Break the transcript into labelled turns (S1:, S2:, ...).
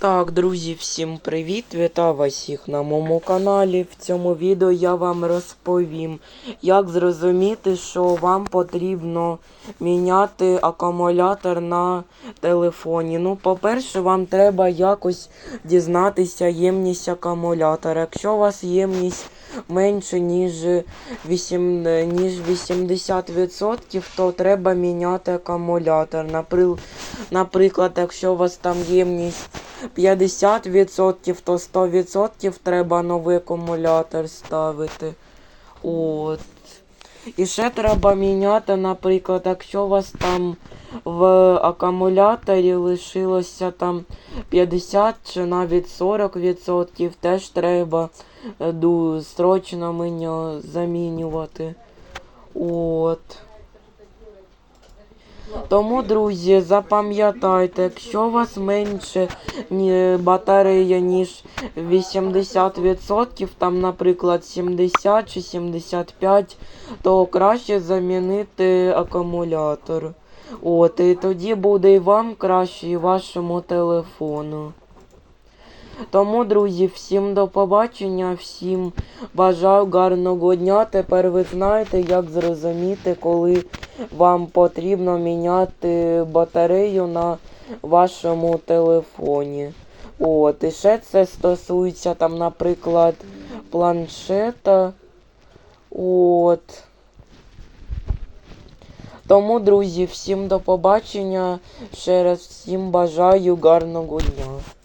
S1: Так, друзі, всім привіт! Вітаю вас всіх на моєму каналі. В цьому відео я вам розповім, як зрозуміти, що вам потрібно міняти акумулятор на телефоні. Ну, по-перше, вам треба якось дізнатися ємність акумулятора. Якщо у вас ємність менше, ніж, 8, ніж 80%, то треба міняти акумулятор. Наприклад, якщо у вас там ємність 50%, то 100% треба новий акумулятор ставити. От. І ще треба міняти, наприклад, якщо у вас там в акумуляторі лишилося там 50 чи навіть 40%, теж треба е, срочно замінювати. От. Тому, друзі, запам'ятайте, якщо у вас менше батарея, ніж 80%, там, наприклад, 70 чи 75, то краще замінити акумулятор. От, і тоді буде і вам краще, і вашому телефону. Тому, друзі, всім до побачення, всім бажаю гарного дня. Тепер ви знаєте, як зрозуміти, коли вам потрібно міняти батарею на вашому телефоні. От, і ще це стосується там, наприклад, планшета. От. Тому, друзі, всім до побачення. Ще раз всім бажаю гарного дня.